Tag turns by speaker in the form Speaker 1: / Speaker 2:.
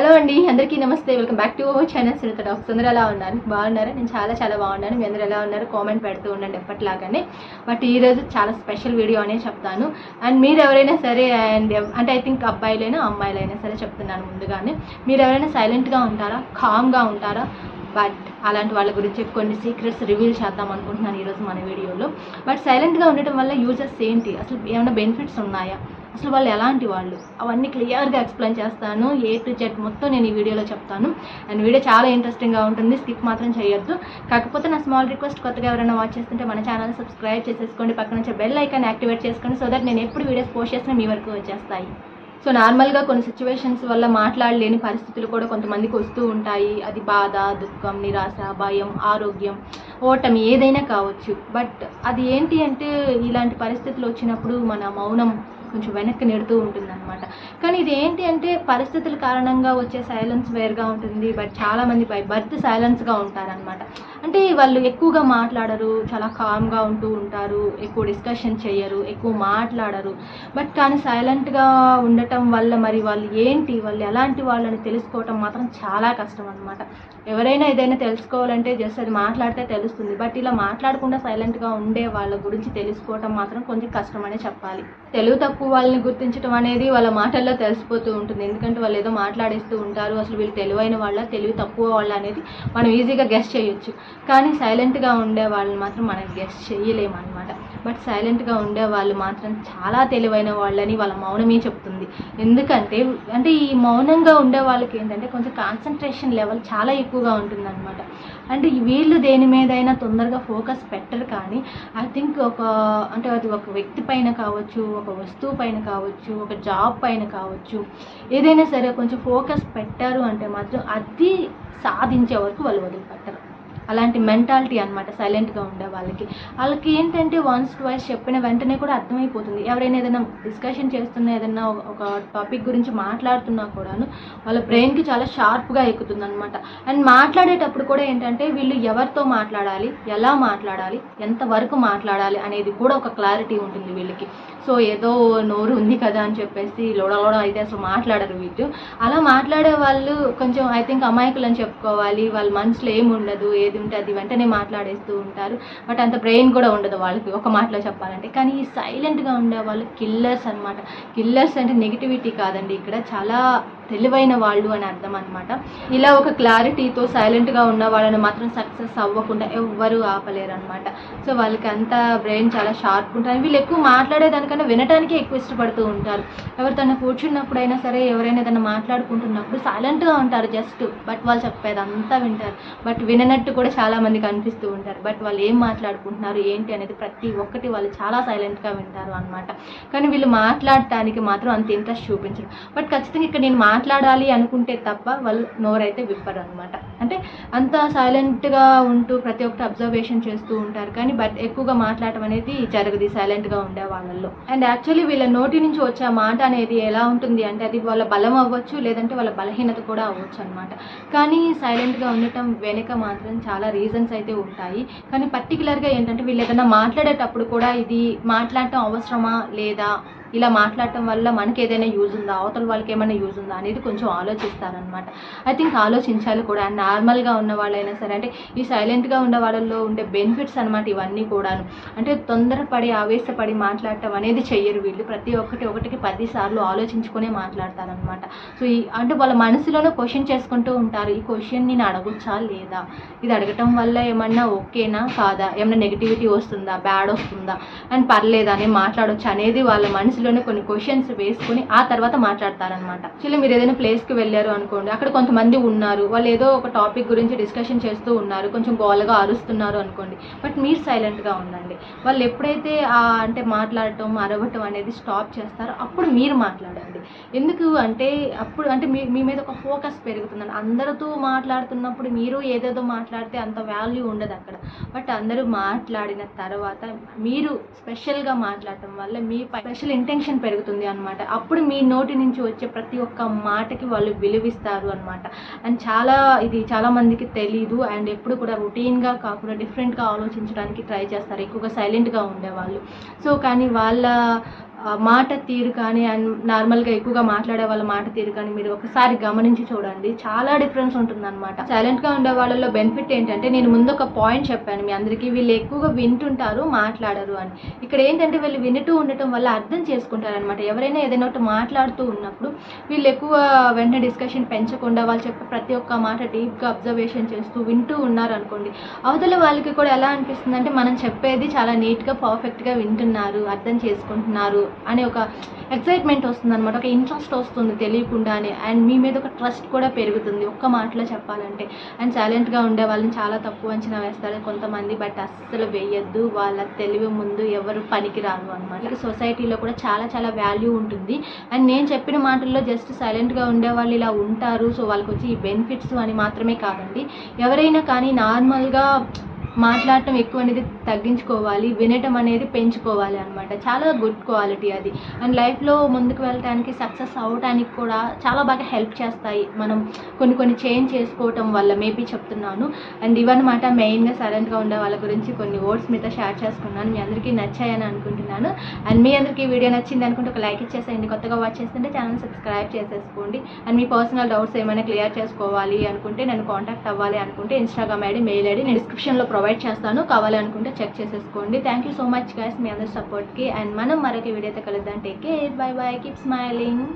Speaker 1: Hello అండి అందరికీ నమస్తే. Welcome back to our channel. Sunitha docs అందరూ ఎలా ఉన్నారు? బాగున్నారా? నేను చాలా చాలా బాగున్నాను. మీ అందరూ ఎలా ఉన్నారు? కామెంట్ పెడుతూ ఉండండి ఎప్పటిలాగానే. బట్ ఈరోజు చాలా స్పెషల్ వీడియో అనే చెప్తాను. అండ్ మీరు ఎవరైనా సరే అండ్ అంటే ఐ థింక్ అబ్బాయిలైనా అమ్మాయిలైనా సరే చెప్తున్నాను ముందుగానే. మీరు ఎవరైనా సైలెంట్గా ఉంటారా? కామ్గా ఉంటారా? బట్ అలాంటి వాళ్ళ గురించి కొన్ని సీక్రెట్స్ రివీల్ చేద్దాం అనుకుంటున్నాను ఈరోజు మన వీడియోలో. బట్ సైలెంట్గా ఉండటం వల్ల యూజెస్ ఏంటి? అసలు ఏమైనా బెనిఫిట్స్ ఉన్నాయా? అసలు వాళ్ళు ఎలాంటి వాళ్ళు? అవన్నీ క్లియర్గా ఎక్స్ప్లెయిన్ చేస్తాను. ఏ టు జెడ్ మొత్తం నేను ఈ వీడియోలో చెప్తాను. అండ్ వీడియో చాలా ఇంట్రెస్టింగ్గా ఉంటుంది. స్కిప్ మాత్రం చేయొద్దు. కాకపోతే నా స్మాల్ రిక్వెస్ట్ కొత్తగా ఎవరైనా వాచ్ చేస్తుంటే మన ఛానల్ సబ్స్క్రైబ్ చేసేసుకోండి. పక్కన వచ్చే బెల్ ఐకాన్ యాక్టివేట్ చేసుకోండి సో దట్ నేను ఎప్పుడు వీడియోస్ పోస్ట్ చేసినా మీ వరకు వచ్చేస్తాయి. సో నార్మల్గా కొన్ని సిచ్యువేషన్స్ వల్ల మాట్లాడలేని పరిస్థితులు కూడా కొంతమందికి వస్తూ ఉంటాయి. అది బాధ దుఃఖం నిరాశ భయం ఆరోగ్యం ఓటమి ఏదైనా కావచ్చు. బట్ అది ఏంటి అంటే ఇలాంటి పరిస్థితులు వచ్చినప్పుడు మన మౌనం కొంచెం వెనక్కి నెడుతూ ఉంటుంది అనమాట కానీ ఇది ఏంటి అంటే పరిస్థితుల కారణంగా వచ్చే సైలెన్స్ వేరుగా ఉంటుంది. బట్ చాలామంది బై బర్త్ సైలెన్స్గా ఉంటారనమాట అంటే వాళ్ళు ఎక్కువగా మాట్లాడరు చాలా కామ్గా ఉంటూ ఉంటారు ఎక్కువ డిస్కషన్ చేయరు ఎక్కువ మాట్లాడరు. బట్ కానీ సైలెంట్గా ఉండటం వల్ల మరి వాళ్ళు ఏంటి వాళ్ళు ఎలాంటి వాళ్ళని తెలుసుకోవటం మాత్రం చాలా కష్టం అనమాట ఎవరైనా ఏదైనా తెలుసుకోవాలంటే జస్ట్ అది మాట్లాడితే తెలుస్తుంది. బట్ ఇలా మాట్లాడకుండా సైలెంట్గా ఉండే వాళ్ళ గురించి తెలుసుకోవటం మాత్రం కొంచెం కష్టమనే చెప్పాలి. తెలుగు తక్కువ వాళ్ళని గుర్తించడం అనేది వాళ్ళ మాటల్లో తెలిసిపోతూ ఉంటుంది. ఎందుకంటే వాళ్ళు ఏదో మాట్లాడేస్తూ ఉంటారు. అసలు వీళ్ళు తెలివైన వాళ్ళ తెలివి తక్కువ వాళ్ళ అనేది మనం ఈజీగా గెస్ట్ చేయొచ్చు. కానీ సైలెంట్గా ఉండే వాళ్ళని మాత్రం మనం గెస్ట్ చేయలేము అనమాట బట్ సైలెంట్గా ఉండే వాళ్ళు మాత్రం చాలా తెలివైన వాళ్ళని వాళ్ళ మౌనమే చెప్తుంది. ఎందుకంటే అంటే ఈ మౌనంగా ఉండే వాళ్ళకి ఏంటంటే కొంచెం కాన్సన్ట్రేషన్ లెవెల్ చాలా ఎక్కువగా ఉంటుందన్నమాట. అంటే వీళ్ళు దేని మీదైనా తొందరగా ఫోకస్ పెట్టరు కానీ ఐ థింక్ ఒక అంటే అది ఒక వ్యక్తి పైన కావచ్చు ఒక వస్తువు పైన కావచ్చు ఒక జాబ్ పైన కావచ్చు ఏదైనా సరే కొంచెం ఫోకస్ పెట్టారు అంటే మాత్రం అది సాధించే వరకు వాళ్ళు వదిలిపెట్టరు. అలాంటి మెంటాలిటీ అనమాట సైలెంట్గా ఉండే వాళ్ళకి. వాళ్ళకి ఏంటంటే వన్స్ ట్వైస్ చెప్పిన వెంటనే కూడా అర్థమైపోతుంది. ఎవరైనా ఏదైనా డిస్కషన్ చేస్తున్న ఏదైనా ఒక- ఒక టాపిక్ గురించి మాట్లాడుతున్నా కూడాను వాళ్ళ బ్రెయిన్కి చాలా షార్ప్గా ఎక్కుతుంది అనమాట అండ్ మాట్లాడేటప్పుడు కూడా ఏంటంటే వీళ్ళు ఎవరితో మాట్లాడాలి ఎలా మాట్లాడాలి ఎంతవరకు మాట్లాడాలి అనేది కూడా ఒక క్లారిటీ ఉంటుంది వీళ్ళకి. సో ఏదో నోరు ఉంది కదా అని చెప్పేసి లోడలోడ అయితే అసలు మాట్లాడరు వీళ్ళు. అలా మాట్లాడే వాళ్ళు కొంచెం ఐ థింక్ అమాయకులు అని చెప్పుకోవాలి వాళ్ళ మనసులో ఏమి ఉండదు ఏది ఉంటుంది అది వెంటనే మాట్లాడేస్తూ ఉంటారు. బట్ అంత బ్రెయిన్ కూడా ఉండదు వాళ్ళకి ఒక మాటలో చెప్పాలంటే. కానీ ఈ సైలెంట్గా ఉండే వాళ్ళు కిల్లర్స్ అన్నమాట. కిల్లర్స్ అంటే నెగిటివిటీ కాదండి. ఇక్కడ చాలా తెలివైన వాళ్ళు అని అర్థం అనమాట ఇలా ఒక క్లారిటీతో సైలెంట్గా ఉన్న వాళ్ళని మాత్రం సక్సెస్ అవ్వకుండా ఎవ్వరూ ఆపలేరు అనమాట సో వాళ్ళకి అంతా బ్రెయిన్ చాలా షార్ప్ ఉంటుంది. వీళ్ళు ఎక్కువ మాట్లాడేదానికన్నా వినటానికే ఎక్కువ ఇష్టపడుతూ ఉంటారు. ఎవరితోనే కూర్చున్నప్పుడైనా సరే ఎవరైనా ఏదైనా మాట్లాడుకుంటున్నప్పుడు సైలెంట్గా ఉంటారు జస్ట్ బట్ వాళ్ళు చెప్పేది అంతా వింటారు. బట్ విననట్టు కూడా చాలా మందికి కనిపిస్తూ ఉంటారు. బట్ వాళ్ళు ఏం మాట్లాడుకుంటున్నారు ఏంటి అనేది ప్రతి ఒక్కటి వాళ్ళు చాలా సైలెంట్గా వింటారు అనమాట కానీ వీళ్ళు మాట్లాడటానికి మాత్రం అంత ఇంట్రెస్ట్ చూపించరు. బట్ ఖచ్చితంగా ఇక్కడ నేను మాట్లాడాలి అనుకుంటే తప్ప వాళ్ళు నోరైతే విప్పరు అనమాట అంటే అంత సైలెంట్గా ఉంటూ ప్రతి ఒక్కటి అబ్జర్వేషన్ చేస్తూ ఉంటారు. కానీ బట్ ఎక్కువగా మాట్లాడటం అనేది జరగదు సైలెంట్గా ఉండే వాళ్ళల్లో. అండ్ యాక్చువల్లీ వీళ్ళ నోటి నుంచి వచ్చే ఆ మాట అనేది ఎలా ఉంటుంది అంటే అది వాళ్ళ బలం అవ్వచ్చు లేదంటే వాళ్ళ బలహీనత కూడా అవ్వచ్చు అనమాట కానీ సైలెంట్గా ఉండటం వెనుక మాత్రం చాలా రీజన్స్ అయితే ఉంటాయి. కానీ పర్టికులర్గా ఏంటంటే వీళ్ళు ఏదైనా మాట్లాడేటప్పుడు కూడా ఇది మాట్లాడటం అవసరమా లేదా ఇలా మాట్లాడటం వల్ల మనకి ఏదైనా యూజ్ ఉందా? అవతల వాళ్ళకి ఏమైనా యూజ్ ఉందా? అనేది కొంచెం ఆలోచిస్తారనమాట ఐ థింక్ ఆలోచించాలి కూడా. నార్మల్గా ఉన్న వాళ్ళైనా సరే అంటే ఈ సైలెంట్గా ఉన్న వాళ్ళల్లో ఉండే బెనిఫిట్స్ అనమాట ఇవన్నీ కూడాను. అంటే తొందరపడి ఆవేశపడి మాట్లాడటం అనేది చెయ్యరు వీళ్ళు. ప్రతి ఒక్కటి ఒకటికి పదిసార్లు ఆలోచించుకునే మాట్లాడతారనమాట సో ఈ అంటే వాళ్ళ మనసులోనే క్వశ్చన్ చేసుకుంటూ ఉంటారు. ఈ క్వశ్చన్ నేను అడగొచ్చా? లేదా? ఇది అడగటం వల్ల ఏమన్నా ఓకేనా? కాదా? ఏమన్నా నెగిటివిటీ వస్తుందా? బ్యాడ్ వస్తుందా? అండ్ పర్లేదా? అని మాట్లాడొచ్చు? అనేది వాళ్ళ మనసులోనే కొన్ని క్వశ్చన్స్ వేసుకుని ఆ తర్వాత మాట్లాడతారనమాట యాక్చువల్లీ మీరు ఏదైనా ప్లేస్కి వెళ్ళారు అనుకోండి అక్కడ కొంతమంది ఉన్నారు వాళ్ళు ఏదో ఒక టాపిక్ గురించి డిస్కషన్ చేస్తూ ఉన్నారు కొంచెం గోలగా అరుస్తున్నారు అనుకోండి బట్ మీరు సైలెంట్గా ఉండండి. వాళ్ళు ఎప్పుడైతే ఆ అంటే మాట్లాడటం అరవటం అనేది స్టాప్ చేస్తారో అప్పుడు మీరు మాట్లాడండి. ఎందుకు అంటే అప్పుడు అంటే మీ మీ మీద ఒక ఫోకస్ పెరుగుతుందండి. అందరితో మాట్లాడుతున్నప్పుడు మీరు ఏదేదో మాట్లాడితే అంత వాల్యూ ఉండదు అక్కడ. బట్ అందరూ మాట్లాడిన తర్వాత మీరు స్పెషల్గా మాట్లాడటం వల్ల మీ స్పెషల్ ఇంటెన్షన్ పెరుగుతుంది అనమాట అప్పుడు మీ నోటి నుంచి వచ్చే ప్రతి ఒక్క మాటకి వాళ్ళు విలువిస్తారు అనమాట అండ్ చాలా ఇది చాలా మందికి తెలీదు. అండ్ ఎప్పుడు కూడా రొటీన్గా కాకుండా డిఫరెంట్గా ఆలోచించడానికి ట్రై చేస్తారు. ఎక్కువగా సైలెంట్గా ఉండేవాళ్ళు. సో కానీ వాళ్ళ మాట తీరు కానీ అండ్ నార్మల్గా ఎక్కువగా మాట్లాడే వాళ్ళ మాట తీరు కానీ మీరు ఒకసారి గమనించి చూడండి. చాలా డిఫరెన్స్ ఉంటుంది అనమాట సైలెంట్గా ఉండే వాళ్ళలో బెనిఫిట్ ఏంటంటే నేను ముందు ఒక పాయింట్ చెప్పాను మీ అందరికీ. వీళ్ళు ఎక్కువగా వింటుంటారు మాట్లాడరు అని. ఇక్కడ ఏంటంటే వీళ్ళు వింటూ ఉండటం వల్ల అర్థం చేసుకుంటారు అనమాట ఎవరైనా ఏదైనా ఒకటి మాట్లాడుతూ ఉన్నప్పుడు వీళ్ళు ఎక్కువ వెంటనే డిస్కషన్ పెంచకుండా వాళ్ళు చెప్పే ప్రతి ఒక్క మాట డీప్గా అబ్జర్వేషన్ చేస్తూ వింటూ ఉన్నారు అనుకోండి అవతల వాళ్ళకి కూడా ఎలా అనిపిస్తుంది అంటే మనం చెప్పేది చాలా నీట్గా పర్ఫెక్ట్గా వింటున్నారు అర్థం చేసుకుంటున్నారు. అనే ఒక ఎక్సైట్మెంట్ వస్తుంది అనమాట ఒక ఇంట్రెస్ట్ వస్తుంది తెలియకుండానే. అండ్ మీ మీద ఒక ట్రస్ట్ కూడా పెరుగుతుంది. ఒక్క మాటలో చెప్పాలంటే. అండ్ సైలెంట్గా ఉండే వాళ్ళని చాలా తక్కువ అంచనా వేస్తారు కొంతమంది. బట్ అస్సలు వేయద్దు. వాళ్ళ తెలివి ముందు ఎవరు పనికిరారు అనమాట సొసైటీలో కూడా చాలా చాలా వాల్యూ ఉంటుంది. అండ్ నేను చెప్పిన మాటల్లో జస్ట్ సైలెంట్గా ఉండే వాళ్ళు ఇలా ఉంటారు. సో వాళ్ళకి వచ్చి ఈ బెనిఫిట్స్ అని మాత్రమే కాదండి. ఎవరైనా కానీ నార్మల్గా మాట్లాడటం ఎక్కువ అనేది తగ్గించుకోవాలి వినటం అనేది పెంచుకోవాలి అనమాట చాలా గుడ్ క్వాలిటీ అది. అండ్ లైఫ్లో ముందుకు వెళ్ళటానికి సక్సెస్ అవ్వటానికి కూడా చాలా బాగా హెల్ప్ చేస్తాయి. మనం కొన్ని కొన్ని చేంజ్ చేసుకోవటం వల్ల మేబీ చెప్తున్నాను. అండ్ ఇవన్నమాట మెయిన్గా సైలెంట్గా ఉండే వాళ్ళ గురించి కొన్ని వర్డ్స్ మీతో షేర్ చేసుకున్నాను. మీ అందరికీ నచ్చాయని అనుకుంటున్నాను. అండ్ మీ అందరికీ వీడియో నచ్చింది అనుకుంటే ఒక లైక్ ఇచ్చేసేయండి. కొత్తగా వాచ్ చేస్తుంటే ఛానల్ సబ్స్క్రైబ్ చేసేసుకోండి. అండ్ మీ పర్సనల్ డౌట్స్ ఏమైనా క్లియర్ చేసుకోవాలి అనుకుంటే నన్ను కాంటాక్ట్ అవ్వాలి అనుకుంటే ఇన్స్టాగ్రామ్ ఐడి మెయిల్ ఐడి నేను డిస్క్రిప్షన్లో ప్రొవైడ్ చేస్తాను. కావాలనుకుంటే చెక్ చేసేసుకోండి. Thank you so much guys మీ అందరి సపోర్ట్కి అండ్ మనం మరొక వీడియోతో కలుద్దాం. Take care bye bye keep smiling